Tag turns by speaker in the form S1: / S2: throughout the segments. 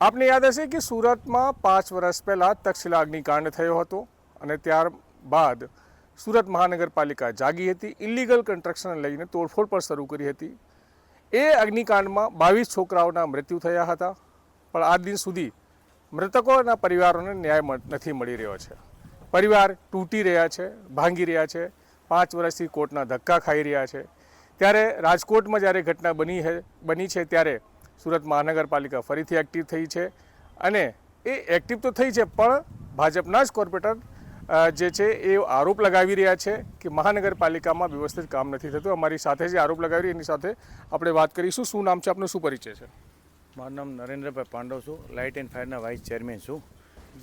S1: આપને યાદ હશે કે સુરતમાં પાંચ વર્ષ પહેલાં તક્ષશિલા અગ્નિકાંડ થયો હતો અને ત્યારબાદ સુરત મહાનગરપાલિકા જાગી હતી ઇલીગલ કન્સ્ટ્રક્શન લઈને તોડફોડ પણ શરૂ કરી હતી. એ અગ્નિકાંડમાં બાવીસ છોકરાઓના મૃત્યુ થયા હતા, પણ આજ દિન સુધી મૃતકોના પરિવારોને ન્યાય નથી મળી રહ્યો છે. પરિવાર તૂટી રહ્યા છે, ભાંગી રહ્યા છે, પાંચ વર્ષથી કોર્ટના ધક્કા ખાઈ રહ્યા છે. ત્યારે રાજકોટમાં જ્યારે ઘટના બની બની છે, ત્યારે સુરત મહાનગરપાલિકા ફરીથી એક્ટિવ થઈ છે. અને એ એક્ટિવ તો થઈ છે, પણ ભાજપના જ કોર્પોરેટર જે છે, એ આરોપ લગાવી રહ્યા છે કે મહાનગરપાલિકામાં વ્યવસ્થિત કામ નથી થતું. અમારી સાથે જે આરોપ લગાવી રહ્યો એની સાથે આપણે વાત કરીશું. શું નામ છે આપનું? શું પરિચય છે?
S2: મારું નામ નરેન્દ્રભાઈ પાંડવ છું. લાઇટ એન્ડ ફાયરના વાઇસ ચેરમેન છું.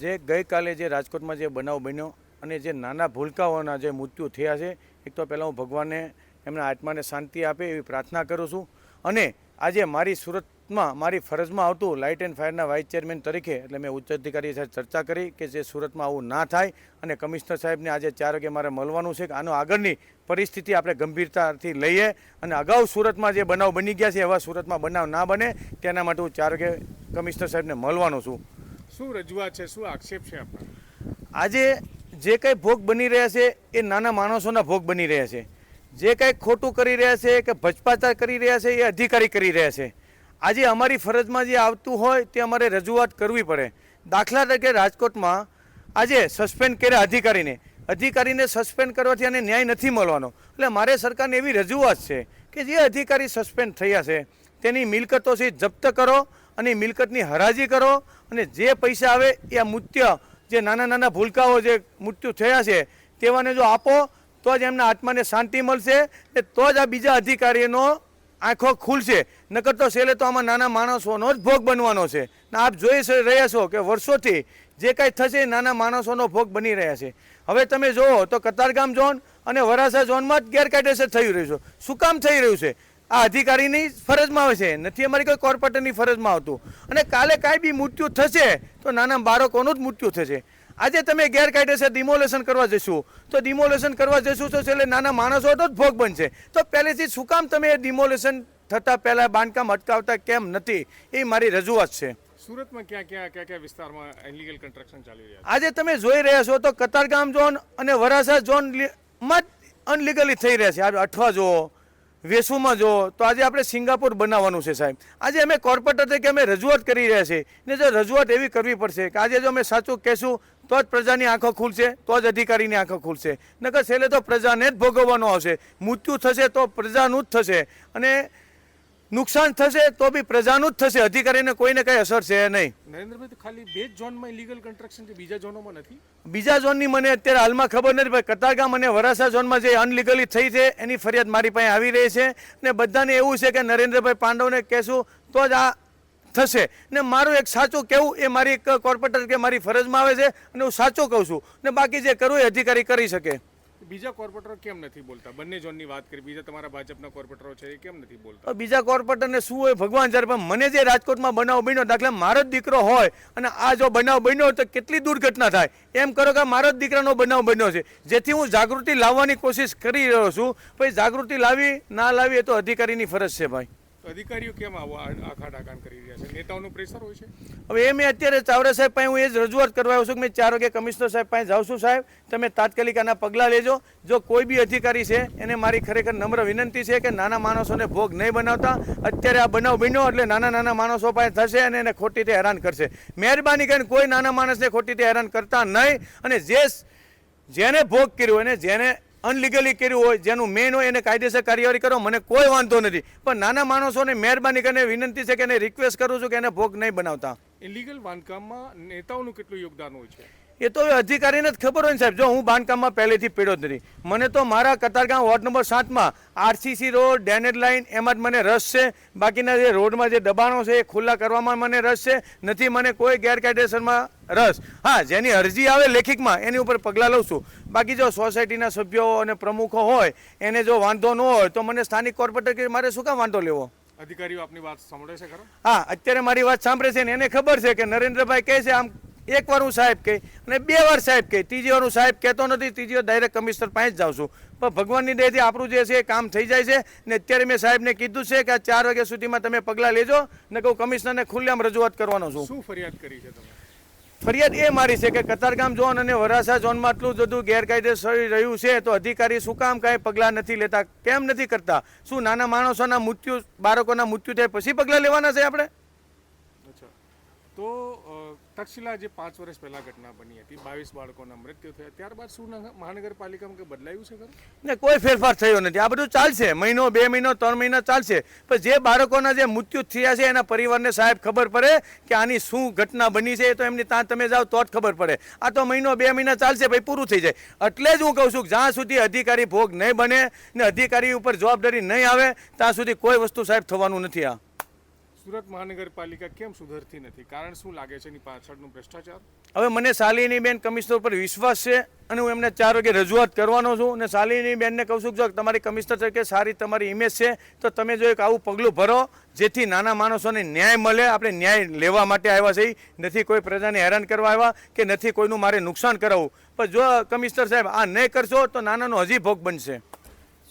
S2: જે ગઈકાલે જે રાજકોટમાં જે બનાવ બન્યો અને જે નાના ભૂલકાઓના જે મૃત્યુ થયા છે, એક તો પહેલાં હું ભગવાનને, એમના આત્માને શાંતિ આપે એવી પ્રાર્થના કરું છું. અને આજે મારી સુરતમાં મારી ફરજમાં આવતું લાઇટ એન્ડ ફાયરના વાઇસ ચેરમેન તરીકે એટલે મેં ઉચ્ચ અધિકારી સાથે ચર્ચા કરી કે જે સુરતમાં આવું ના થાય અને કમિશનર સાહેબને આજે ચાર વાગે મારે મળવાનું છે કે આનો આગળની પરિસ્થિતિ આપણે ગંભીરતાથી લઈએ અને અગાઉ સુરતમાં જે બનાવ બની ગયા છે એવા સુરતમાં બનાવ ના બને તેના માટે હું ચાર વાગે કમિશનર સાહેબને મળવાનો છું.
S1: શું રજૂઆત છે? શું આક્ષેપ છે આપણા?
S2: આજે જે કંઈ ભોગ બની રહ્યા છે એ નાના માણસોના ભોગ બની રહ્યા છે. જે કંઈ ખોટું કરી રહ્યા છે, કે ભ્રષ્ટાચાર કરી રહ્યા છે, એ અધિકારી કરી રહ્યા છે. આજે અમારી ફરજમાં જે આવતું હોય, તે અમારે રજૂઆત કરવી પડે. દાખલા તરીકે રાજકોટમાં આજે સસ્પેન્ડ કર્યા અધિકારીને. અધિકારીને સસ્પેન્ડ કરવાથી અને ન્યાય નથી મળવાનો. એટલે મારે સરકારને એવી રજૂઆત છે કે જે અધિકારી સસ્પેન્ડ થયા છે, તેની મિલકતો છે જપ્ત કરો અને મિલકતની હરાજી કરો અને જે પૈસા આવે એ મૃત્યુ, જે નાના નાના ભૂલકાઓ જે મૃત્યુ થયા છે, તેવાને જો આપો તો જ એમના આત્માને શાંતિ મળશે ને તો જ આ બીજા અધિકારીનો આંખો ખુલશે. નકર તો છેલ્લે તો આમાં નાના માણસોનો જ ભોગ બનવાનો છે. ને આપ જોઈ રહ્યા છો કે વર્ષોથી જે કાંઈ થશે નાના માણસોનો ભોગ બની રહ્યા છે. હવે તમે જુઓ તો કતારગામ ઝોન અને વરાસા ઝોનમાં જ ગેરકાયદેસર થઈ રહ્યું છે. શું કામ થઈ રહ્યું છે? આ અધિકારીની ફરજમાં આવે છે. નથી અમારી કોઈ કોર્પોરેટરની ફરજમાં આવતું. અને કાલે કાંઈ બી મૃત્યુ થશે તો નાના બાળકોનું જ મૃત્યુ થશે. આજે તમે ગેરકાયદેસર ડિમોલેશન કરવા જશો. તો ડિમોલેશન કરવા જશો તો છેલ્લે નાના માણસો તો જ ભોગ બનશે. તો પહેલેથી શું કામ તમે ડિમોલેશન થતાં પહેલાં બાંધકામ અટકાવતા કેમ નથી? એ મારી રજૂઆત છે.
S1: સુરતમાં ક્યાં ક્યાં ક્યાં ક્યાં વિસ્તારમાં ઇલીગલ કન્સ્ટ્રક્શન ચાલી રહ્યા
S2: આજે તમે જોઈ રહ્યા છો તો કતારગામ ઝોન અને વરાસા ઝોનમાં અનલીગલી થઈ રહ્યા છે. આ અઠવા જો વેસુમાં જો તો આજે આપણે સિંગાપુર બનાવવાનું છે સાહેબ. આજે અમે કોર્પોરેટર તરીકે અમે રજૂઆત કરી રહ્યા છીએ. ને જો રજૂઆત એવી કરવી પડશે કે આજે જો અમે સાચું કહેશું, તો જ પ્રજાની આંખો ખુલશે, તો જ અધિકારીની આંખો ખુલશે. નકર છેલ્લે તો પ્રજાને જ ભોગવવાનો આવશે. મૃત્યુ થશે તો પ્રજાનું જ થશે. અને નુકસાન થશે તો બી પ્રજાનું જ થશે. અધિકારીને કોઈને કંઈ અસર છે નહીં.
S1: નરેન્દ્રભાઈ ખાલી બે જ ઝોનમાં ઇલીગલ કન્સ્ટ્રક્શન છે બીજા ઝોનોમાં નથી?
S2: બીજા ઝોનની મને અત્યારે હાલમાં ખબર નથી ભાઈ કતારગામ અને વરાસા ઝોનમાં જે અનલીગલી થઈ છે એની ફરિયાદ મારી પાસે આવી રહી છે. ને બધાને એવું છે કે નરેન્દ્રભાઈ પાંડવને કહેશું તો જ આ થશે. ને મારું એક સાચું કહેવું એ મારી એક કોર્પોરેટર કે મારી ફરજમાં આવે છે અને હું સાચું કહું છું. ને બાકી જે કરવું એ અધિકારી કરી શકે.
S1: બીજા કોર્પોરેટરો કેમ નથી બોલતા? બંને ઝોનની વાત કરી, બીજા તમારા ભાજપના કોર્પોરેટરો છે એ કેમ નથી બોલતા?
S2: બીજા કોર્પોરેટરને શું હોય ભગવાન જ્યારે, પણ મને જે રાજકોટમાં બનાવ બન્યો, દાખલા મારો જ દીકરો હોય અને આ જો બનાવ બન્યો તો કેટલી દુર્ઘટના થાય? એમ કરો કે મારો જ દીકરાનો બનાવ બન્યો છે. જેથી હું જાગૃતિ લાવવાની કોશિશ કરી રહ્યો છું. ભાઈ, જાગૃતિ લાવી, ના લાવી એ તો અધિકારીની ફરજ છે ભાઈ.
S1: અધિકારીઓ કેમ આવો આખા ડાકાણ કરી રહ્યા છે? નેતાઓનું પ્રેશર હોય છે?
S2: હવે એ મેં અત્યારે ચાવડા સાહેબ પાસે હું એ જ રજૂઆત કરવા આવ્યો છું કે મેં ચાર વાગે કમિશનર સાહેબ પાસે જાઉં છું સાહેબ. તમે તાત્કાલિક આના પગલાં લેજો. જો કોઈ બી અધિકારી છે, એને મારી ખરેખર નમ્ર વિનંતી છે કે નાના માણસોને ભોગ નહીં બનાવતા. અત્યારે આ બનાવ બન્યો એટલે નાના નાના માણસો પાસે થશે અને એને ખોટી રીતે હેરાન કરશે. મહેરબાની કરીને કોઈ નાના માણસને ખોટી રીતે હેરાન કરતા નહીં અને જે જેને ભોગ કર્યો એને જેને અનલીગલી કર્યું હોય, જેનું મેન હોય એને કાયદેસર કાર્યવાહી કરો, મને કોઈ વાંધો નથી. પણ નાના માણસોને મહેરબાની કરીને વિનંતી છે કે એને રિક્વેસ્ટ કરું છું કે એને ભોગ નહીં બનાવતા.
S1: ઇલીગલ બાંધકામમાં નેતાઓનું કેટલું યોગદાન હોય છે?
S2: એ તો અધિકારીને જ ખબર હોય ને સાહેબ. જો હું બાંધકામમાં પહેલેથી પડ્યો જ નથી. મને તો મારા કતારગામ વોર્ડ નંબર સાતમાં આરસીસી રોડ ડેનેડ લાઇન એમાં જ મને રસ છે. બાકીના જે રોડમાં જે દબાણો છે એ ખુલ્લા કરવામાં મને રસ છે. નથી મને કોઈ ગેરકાયદેસરમાં રસ. હા જેની અરજી આવે લેખિકમાં એની ઉપર પગલાં લઉં છું. બાકી જો સોસાયટીના સભ્યો અને પ્રમુખો હોય એને જો વાંધો ન હોય તો મને સ્થાનિક કોર્પોરેટર કે મારે શું કામ વાંધો લેવો?
S1: અધિકારીઓ આપની વાત સાંભળે છે ખરો?
S2: હા અત્યારે મારી વાત સાંભળે છે ને એને ખબર છે કે નરેન્દ્રભાઈ કહે છે આમ એક વાર હું સાહેબ કહે અને બે વાર સાહેબ કહે. ત્રીજી વાર હું સાહેબ કહેતો નથી ત્રીજી વાર ડાયરેક્ટ કમિશનર પાસે જ જાઉં છું. પણ ભગવાનની દયાથી આપણું જે છે એ કામ થઈ જાય છે ને અત્યારે મેં સાહેબને કીધું છે કે આ ચાર વાગ્યા સુધીમાં તમે પગલાં લેજો ને કહું કમિશનરને ખુલ્લેઆમ રજૂઆત કરવાનો છું.
S1: શું ફરિયાદ કરી છે તમે?
S2: ફરિયાદ એ મારી છે કે કતારગામ ઝોન અને વરાસા ઝોનમાં આટલું બધું ગેરકાયદેસર રહ્યું છે તો અધિકારી શું કામ કાંઈ પગલાં નથી લેતા? કેમ નથી કરતા? શું નાના માણસોના મૃત્યુ બાળકોના મૃત્યુ થાય પછી પગલાં લેવાના છે આપણે?
S1: અચ્છા. તો તક્ષશિલા જે પાંચ વર્ષ પહેલા ઘટના બની હતી, બાવીસ બાળકોના મૃત્યુ થયા. ત્યારબાદ શું નગર- મહાનગરપાલિકામાં કંઈ બદલાયું છે ખરું?
S2: ને કોઈ ફેરફાર થયો નથી. આ બધું ચાલશે. મહિનો, બે મહિનો, ત્રણ મહિના ચાલશે. પણ જે બાળકોના જે મૃત્યુ થયા છે, એના પરિવારને સાહેબ ખબર પડે કે આની શું ઘટના બની છે, એ તો એમની ત્યાં તમે જાઓ તો જ ખબર પડે. આ તો મહિનો, બે મહિના ચાલશે, ભાઈ પૂરું થઈ જાય. એટલે જ હું કહું છું જ્યાં સુધી અધિકારી ભોગ નહીં બને ને અધિકારી ઉપર જવાબદારી નહીં આવે, ત્યાં સુધી કોઈ વસ્તુ સાહેબ થવાનું નથી આ.
S1: સુરત મહાનગરપાલિકા કેમ સુધરતી નથી? કારણ શું લાગે છે એની પાછળનું ભ્રષ્ટાચાર?
S2: હવે મને શાલિની બેન કમિશનર પર વિશ્વાસ છે અને હું એમને ચાર વાગે રજૂઆત કરવાનો છું અને શાલિની બેનને કહું છું કે તમારી કમિશનર તરીકે સારી તમારી ઇમેજ છે, તો તમે જો એક આવું પગલું ભરો, જેથી નાના માણસોને ન્યાય મળે. આપણે ન્યાય લેવા માટે આવ્યા છીએ. નથી કોઈ પ્રજાને હેરાન કરવા આવ્યા કે નથી કોઈનું મારે નુકસાન કરાવવું. પણ જો કમિશનર સાહેબ આ નહીં કરશો, તો નાનાનો હજી ભોગ બનશે.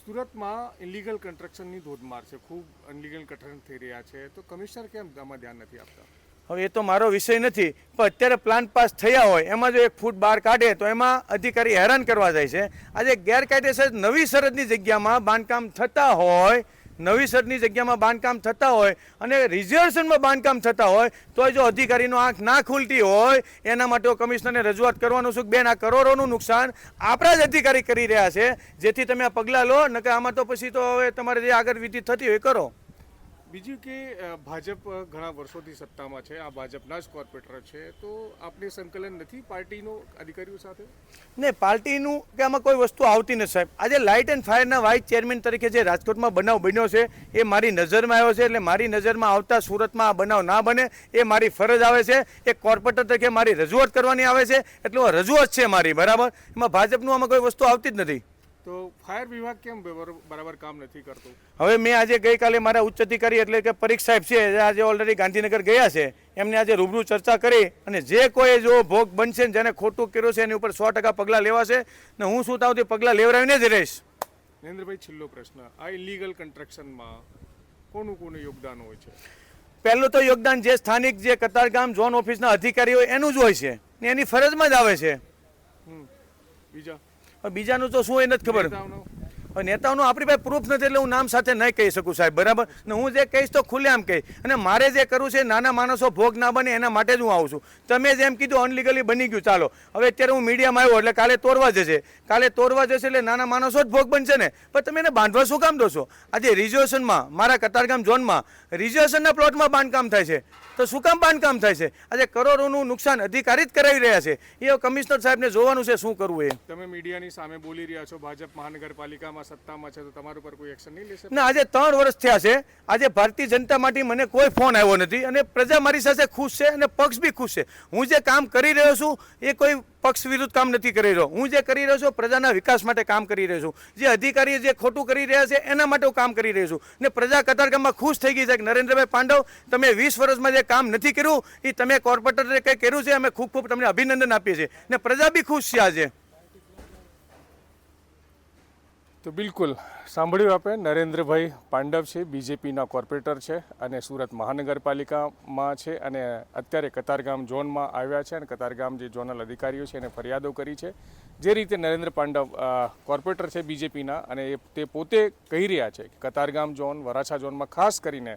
S1: સુરતમાં ઇલીગલ કન્સ્ટ્રક્શનની ધોધમાર છે. ખૂબ અનલીગલ કન્સ્ટ્રક્શન થઈ રહ્યા છે. તો કમિશનર કેમ આમાં ધ્યાન નથી આપતા?
S2: હવે એ તો મારો વિષય નથી, પણ અત્યારે પ્લાન પાસ થયા હોય, એમાં જો એક ફૂટ બહાર કાઢે, તો એમાં અધિકારી હેરાન કરવા જાય છે. આજે ગેરકાયદેસર નવી સરહદની જગ્યામાં બાંધકામ થતા હોય નવી સરહદની જગ્યામાં બાંધકામ થતા હોય અને રિઝર્વેશનમાં બાંધકામ થતા હોય તો જો અધિકારીનો આંખ ના ખુલતી હોય, એના માટે કમિશનરને રજૂઆત કરવાનું છું બેન, આ કરોડોનું નુકસાન આપણા જ અધિકારી કરી રહ્યા છે, જેથી તમે આ પગલાં લો, નકર આમાં તો પછી તો હવે તમારે જે આગળ વિધિ થતી હોય કરો.
S1: બીજું કે ભાજપ ઘણા વર્ષોથી સત્તામાં છે, આ ભાજપના જ કોર્પોરેટર છે, તો આપને સંકલન નથી પાર્ટીનો અધિકારીઓ સાથે?
S2: ને પાર્ટીનું કે આમાં કોઈ વસ્તુ આવતી નથી, સાહેબ. આજે લાઇટ એન્ડ ફાયરના વાઇસ ચેરમેન તરીકે જે રાજકોટમાં બનાવ બન્યો છે, એ મારી નજરમાં આવ્યો છે, એટલે મારી નજરમાં આવતા સુરતમાં આ બનાવ ના બને, એ મારી ફરજ આવે છે. એ કોર્પોરેટર તરીકે મારી રજૂઆત કરવાની આવે છે, એટલે રજૂઆત છે મારી, બરાબર? એમાં ભાજપનું આમાં કોઈ વસ્તુ આવતી જ નથી.
S1: તો ફાયર વિભાગ કેમ બરાબર કામ નથી કરતું?
S2: હવે મેં આજે ગઈકાલે મારા ઉચ્ચ અધિકારી એટલે કે પરીખ સાહેબ છે આજે ઓલરેડી ગાંધીનગર ગયા છે. એમને આજે રૂબરૂ ચર્ચા કરી અને જે કોઈ જો ભોગ બનશે જેને ખોટું કર્યું છે એની ઉપર સો ટકા પગલાં લેવાશે ને હું શું તાવથી પગલાં લેવડાવીને જ રહીશ.
S1: નરેન્દ્રભાઈ છેલ્લો પ્રશ્ન. આ ઇલીગલ કન્સ્ટ્રક્શનમાં કોનું કોનું યોગદાન હોય છે?
S2: પહેલું તો યોગદાન જે સ્થાનિક જે કતારગામ ઝોન ઓફિસના અધિકારી હોય એનું જ હોય છે ને એની ફરજમાં જ આવે છે.
S1: બીજા?
S2: બીજાનું તો શું એ નથી ખબર.
S1: નેતાઓનો?
S2: આપણી પાસે પ્રૂફ નથી એટલે હું નામ સાથે નહીં કહી શકું સાહેબ, બરાબર? ને હું જે કહીશ તો ખુલ્લેઆમ કહીશ અને મારે જે કરવું છે નાના માણસો ભોગ ના બને એના માટે જ હું આવું છું. તમે જેમ કીધું અનલીગલી બની ગયું, ચાલો. હવે અત્યારે હું મીડિયામાં આવ્યો એટલે કાલે તોરવા જશે. કાલે તોરવા જશે એટલે નાના માણસો જ ભોગ બનશે ને. પણ તમે એને બાંધવા શું કામ દો છો? આજે રિઝર્વેશનમાં મારા કતારગામ ઝોનમાં રિઝર્વેશનના પ્લોટમાં બાંધકામ થાય છે. તો શું કામ બાંધકામ થાય છે? આજે કરોડોનું નુકસાન અધિકારી જ કરાવી રહ્યા છે. એ કમિશનર સાહેબને જોવાનું છે શું કરવું એ.
S1: તમે મીડિયાની સામે બોલી રહ્યા છો, ભાજપ મહાનગરપાલિકામાં સત્તામાં છે, તો તમારા ઉપર કોઈ એક્શન નહીં લેશે?
S2: ના, આજે ત્રણ વર્ષ થયા છે. આજે ભારતીય જનતા માટે મને કોઈ ફોન આવ્યો નથી અને પ્રજા મારી સાથે ખુશ છે અને પક્ષ બી ખુશ છે. હું જે કામ કરી રહ્યો છું, એ કોઈ પક્ષ વિરુદ્ધ કામ નથી કરી રહ્યો. હું જે કરી રહ્યો છું, પ્રજાના વિકાસ માટે કામ કરી રહ્યો છું. જે અધિકારીઓ જે ખોટું કરી રહ્યા છે, એના માટે હું કામ કરી રહ્યો છું. ને પ્રજા કતારગામમાં ખુશ થઈ ગઈ છે કે, નરેન્દ્રભાઈ પાંડવ, તમે વીસ વર્ષમાં જે કામ નથી કર્યું, એ તમે કોર્પોરેટરે કંઈ કર્યું છે? અમે ખૂબ ખૂબ તમને અભિનંદન આપીએ છીએ. ને પ્રજા બી ખુશ છે આજે.
S1: તો બિલકુલ સાંભળ્યું આપણે નરેન્દ્રભાઈ પાંડવ છે, બીજેપીના કોર્પોરેટર છે અને સુરત મહાનગરપાલિકામાં છે અને અત્યારે કતારગામ ઝોનમાં આવ્યા છે અને કતારગામ જે ઝોનલ અધિકારીઓ છે એને ફરિયાદો કરી છે. જે રીતે નરેન્દ્ર પાંડવ કોર્પોરેટર છે બીજેપીના અને તે પોતે કહી રહ્યા છે કે કતારગામ ઝોન, વરાછા ઝોનમાં ખાસ કરીને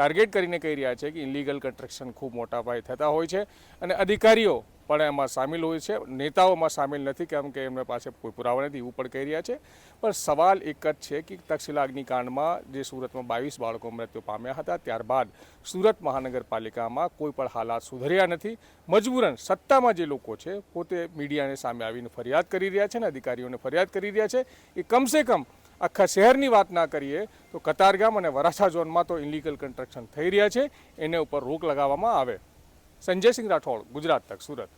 S1: ટાર્ગેટ કરીને કહી રહ્યા છે કે ઇલીગલ કન્સ્ટ્રક્શન ખૂબ મોટા પાયે થતા હોય છે અને અધિકારીઓ પણ એમાં સામેલ હોય છે. નેતાઓમાં સામેલ નથી કેમ કે એમના પાસે કોઈ પુરાવા નથી એવું પણ કહી રહ્યા છે. પણ સવાલ એક જ છે કે તક્ષશિલા અગ્નિકાંડમાં જે સુરતમાં બાવીસ બાળકો મૃત્યુ પામ્યા હતા, ત્યારબાદ સુરત મહાનગરપાલિકામાં કોઈ પણ હાલાત સુધર્યા નથી. મજબૂરન સત્તામાં જે લોકો છે, પોતે મીડિયાને સામે આવીને ફરિયાદ કરી રહ્યા છે ને અધિકારીઓને ફરિયાદ કરી રહ્યા છે એ કમસે કમ આખા શહેરની વાત ના કરીએ, તો કતારગામ અને વરાછા ઝોનમાં તો ઇલીગલ કન્સ્ટ્રક્શન થઈ રહ્યા છે. એને ઉપર રોક લગાવવામાં આવે. સંજયસિંહ રાઠોડ, ગુજરાત તક, સુરત.